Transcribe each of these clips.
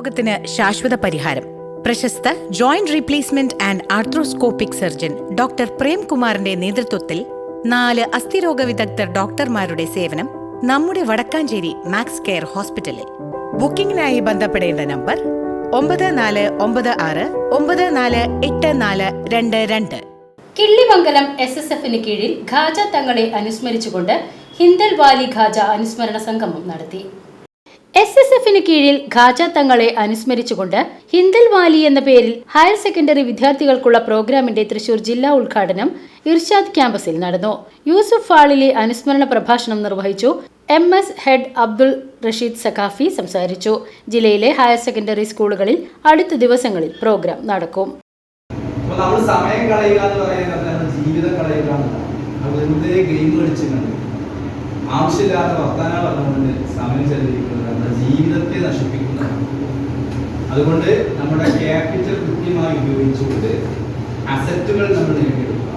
രോഗത്തിന് ശാശ്വത പരിഹാരം. പ്രശസ്ത joint replacement and arthroscopic surgeon doctor പ്രേംകുമാറിന്റെ നേതൃത്വത്തിൽ നാല് അസ്ഥിരോഗ വിദഗ്ധർ ഡോക്ടർമാരുടെ സേവനം നമ്മുടെ വടക്കാഞ്ചേരി മാക്സ് കെയർ ഹോസ്പിറ്റലിൽ. ബുക്കിംഗിനായി ബന്ധപ്പെടേണ്ട നമ്പർ ഒമ്പത് നാല് ഒമ്പത് ആറ് ഒമ്പത് നാല് എട്ട് നാല് രണ്ട് രണ്ട്. കിള്ളിമംഗലം എസ് എസ് എഫിന് കീഴിൽ ഖാജ തങ്ങളെ അനുസ്മരിച്ചുകൊണ്ട് ഹിന്ദൽ വാലി ഖാജ അനുസ്മരണ സംഗമം നടത്തി. എസ് എസ് എഫിന് കീഴിൽ ഖാജ തങ്ങളെ അനുസ്മരിച്ചുകൊണ്ട് ഹിന്ദൽ വാലി എന്ന പേരിൽ ഹയർ സെക്കൻഡറി വിദ്യാർത്ഥികൾക്കുള്ള പ്രോഗ്രാമിന്റെ തൃശൂർ ജില്ലാ ഉദ്ഘാടനം ഇർഷാദ് ക്യാമ്പസിൽ നടന്നു. യൂസുഫ് ഫാളിലെ അനുസ്മരണ പ്രഭാഷണം നിർവഹിച്ചു M S head Abdul Rasheed Saqafi സംസാരിച്ചു. ജില്ലയിലെ ഹയർ സെക്കൻഡറി സ്കൂളുകളിൽ അടുത്ത ദിവസങ്ങളിൽ പ്രോഗ്രാം നടക്കും. നമ്മൾ സമയം കളയുക എന്ന് പറയുന്നത് ജീവിതം കളയുക വെറുതെ ഗെയിം കളിച്ചുകൊണ്ട് ആവശ്യമില്ലാത്ത വർത്തമാനം പറഞ്ഞുകൊണ്ട് സമയം ചെലവഴിക്കുന്നത് നമ്മുടെ ജീവിതത്തെ നശിപ്പിക്കുന്നതാണ്. അതുകൊണ്ട് നമ്മുടെ ക്യാപിറ്റൽ കൃത്യമായി ഉപയോഗിച്ചുകൊണ്ട് അസറ്റുകൾ നമ്മൾ നേടിയെടുക്കുക.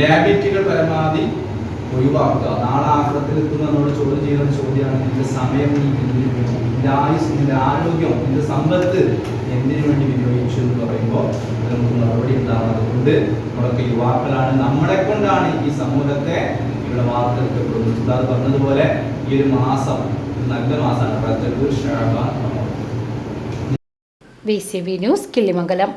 ലാബിലിറ്റികൾ പരമാവധി ഒഴിവാക്കുക. നാളെ ആഗ്രഹത്തിൽ എത്തുന്ന എന്നോട് ചോദ്യം ചെയ്യുന്ന ചോദ്യമാണ് നിന്റെ സമയം നീ എന്തിനു വേണ്ടി നിന്റെ ആയുസ് നിന്റെ ആരോഗ്യം നിന്റെ സമ്പത്ത് എന്തിനു വേണ്ടി വിനിയോഗിച്ചു? എന്ന് പറയുമ്പോൾ നമുക്ക് മറുപടി ഉണ്ടാവണം അതുകൊണ്ട് നമ്മളൊക്കെ യുവാക്കളാണ്. നമ്മളെ കൊണ്ടാണ് ഈ സമൂഹത്തെ ഇവിടെ വാർത്തെടുക്കപ്പെടുന്നത്. ഉസ്താദ് പറഞ്ഞതുപോലെ ഈ ഒരു മാസം നല്ല മാസമാണ്. റജബ് Shaban. C B news Killimangalam.